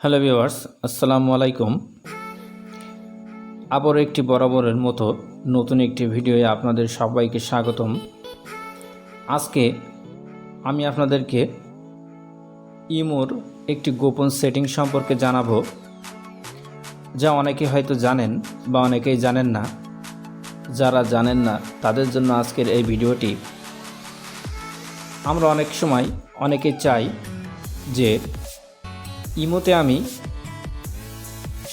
Hello viewers, আসসালামু আলাইকুম। আবারও একটি বরাবরের মতো নতুন একটি ভিডিওয়ে আপনাদের সবাইকে স্বাগতম। আজকে আমি আপনাদেরকে ইমোর একটি গোপন সেটিং সম্পর্কে জানাব, যা অনেকে হয়তো জানেন বা অনেকেই জানেন না। যারা জানেন না, তাদের জন্য আজকের এই ভিডিওটি। আমরা অনেক সময় অনেকে চাই যে ইমোতে আমি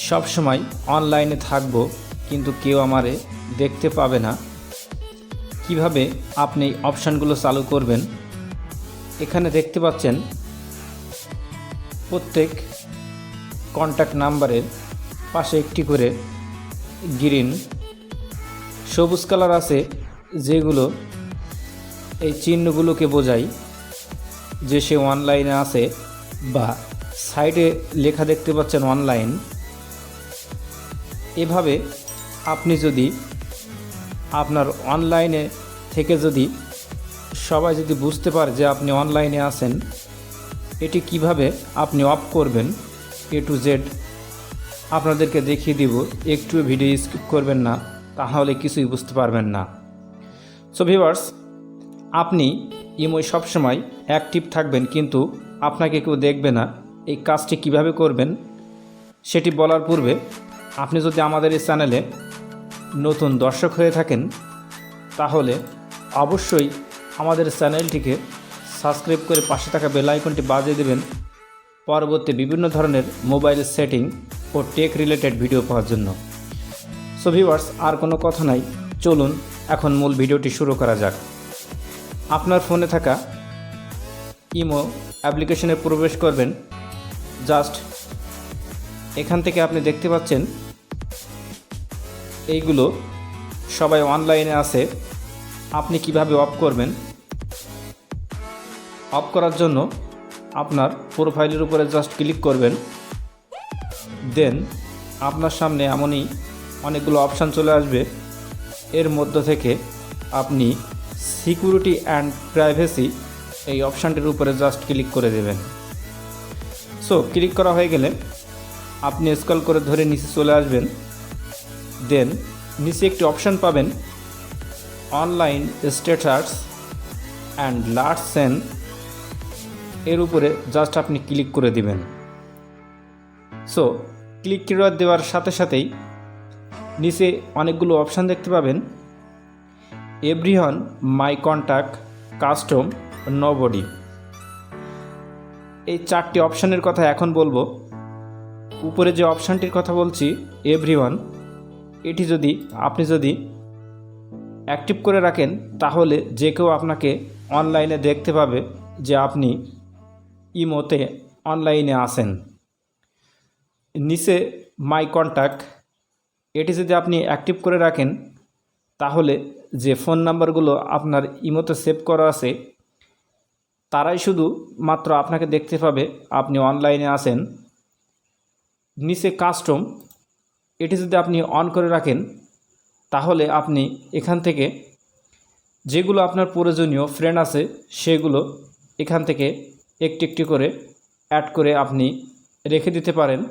সব সময় অনলাইনে থাকব, কিন্তু কেউ আমারে দেখতে পাবে না। কীভাবে আপনি অপশানগুলো চালু করবেন? এখানে দেখতে পাচ্ছেন প্রত্যেক কন্ট্যাক্ট নাম্বারের পাশে একটি করে গ্রিন সবুজ কালার আছে যেগুলো এই চিহ্নগুলোকে বোঝায় যে সে অনলাইনে আছে বা সাইডে লেখা দেখতে পাচ্ছেন অনলাইন এভাবে আপনি যদি আপনার অনলাইনে থেকে যদি সবাই যদি বুঝতে পারে যে আপনি অনলাইনে আছেন, এটি কীভাবে আপনি অফ করবেন এ টু জেড আপনাদেরকে দেখিয়ে দিব একটু ভিডিও স্কিপ করবেন না, তাহলে কিছুই বুঝতে পারবেন না। সো ভিভার্স আপনি ইমোয় সবসময় অ্যাক্টিভ থাকবেন, কিন্তু আপনাকে কেউ দেখবে না। এই কাজটি কীভাবে করবেন সেটি বলার পূর্বে আপনি যদি আমাদের এই চ্যানেলে নতুন দর্শক হয়ে থাকেন, তাহলে অবশ্যই আমাদের চ্যানেলটিকে সাবস্ক্রাইব করে পাশে থাকা বেল আইকনটি বাজিয়ে দেবেন। পরবর্তী বিভিন্ন ধরনের মোবাইল সেটিং ও টেক রিলেটেড ভিডিও পাওয়ার জন্য। সো ভিউয়ার্স আর কোনো কথা নাই। চলুন এখন মূল ভিডিওটি শুরু করা যাক। আপনার ফোনে থাকা ইমো অ্যাপ্লিকেশনে প্রবেশ করবেন। জাস্ট এখান থেকে আপনি দেখতে পাচ্ছেন এইগুলো সবাই অনলাইনে আছে। আপনি কীভাবে অফ করবেন? অফ করার জন্য আপনার প্রোফাইলের উপরে জাস্ট ক্লিক করবেন। দেন আপনার সামনে এমনই অনেকগুলো অপশান চলে আসবে। এর মধ্য থেকে আপনি সিকিউরিটি অ্যান্ড প্রাইভেসি এই অপশানটির উপরে জাস্ট ক্লিক করে দেবেন। সো ক্লিক করা হয়ে গেলে আপনি স্কল করে ধরে নিচে চলে আসবেন। দেন নিচে একটি অপশান পাবেন online status and last seen এর উপরে জাস্ট আপনি ক্লিক করে দিবেন। সো ক্লিক করে দেওয়ার সাথে সাথেই নিচে অনেকগুলো অপশান দেখতে পাবেন। Everyone my contact custom nobody এই চারটি অপশানের কথা এখন বলব। উপরে যে অপশানটির কথা বলছি এভরিওয়ান এটি যদি, আপনি যদি অ্যাক্টিভ করে রাখেন, তাহলে যে কেউ আপনাকে অনলাইনে দেখতে পাবে যে আপনি ইমোতে অনলাইনে আসেন নিচে মাই কন্ট্যাক্ট এটি যদি আপনি অ্যাক্টিভ করে রাখেন, তাহলে যে ফোন নাম্বারগুলো আপনার ইমোতে সেভ করা আছে তারাই শুধু মাত্র আপনাকে দেখতে পাবে, আপনি অনলাইনে আসেন নিচে কাস্টম এটি যদি আপনি অন করে রাখেন, তাহলে আপনি এখান থেকে যেগুলো আপনার প্রয়োজনীয় ফ্রেন্ড আছে, সেগুলো এখান থেকে একটি একটি করে অ্যাড করে আপনি রেখে দিতে পারেন।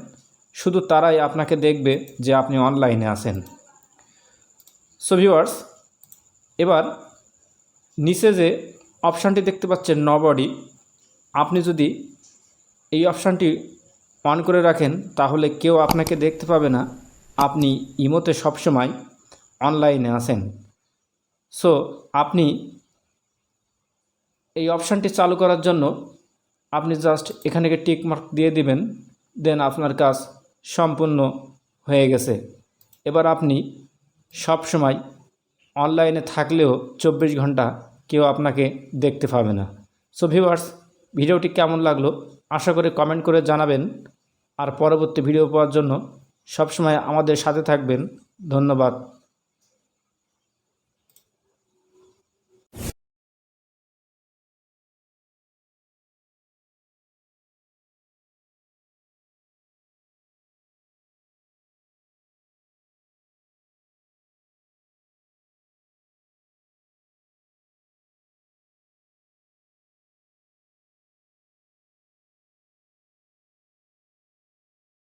শুধু তারাই আপনাকে দেখবে যে আপনি অনলাইনে আছেন। সো ভিউয়ার্স এবার নিচে যে অপশানটি দেখতে পাচ্ছেন নবডি। আপনি যদি এই অপশানটি অন করে রাখেন, তাহলে কেউ আপনাকে দেখতে পাবে না। আপনি ইমোতে সবসময় অনলাইনে আসেন সো, আপনি এই অপশানটি চালু করার জন্য আপনি জাস্ট এখানে টিক মার্ক দিয়ে দিবেন, দেন আপনার কাজ সম্পূর্ণ হয়ে গেছে। এবার আপনি সব সময় অনলাইনে থাকলেও চব্বিশ ঘণ্টা কেউ আপনাকে দেখতে পাবে না। সো ভিউয়ার্স ভিডিওটি কেমন লাগল? আশা করি কমেন্ট করে জানাবেন। আর পরবর্তী ভিডিও পাওয়ার জন্য সবসময় আমাদের সাথে থাকবেন। ধন্যবাদ।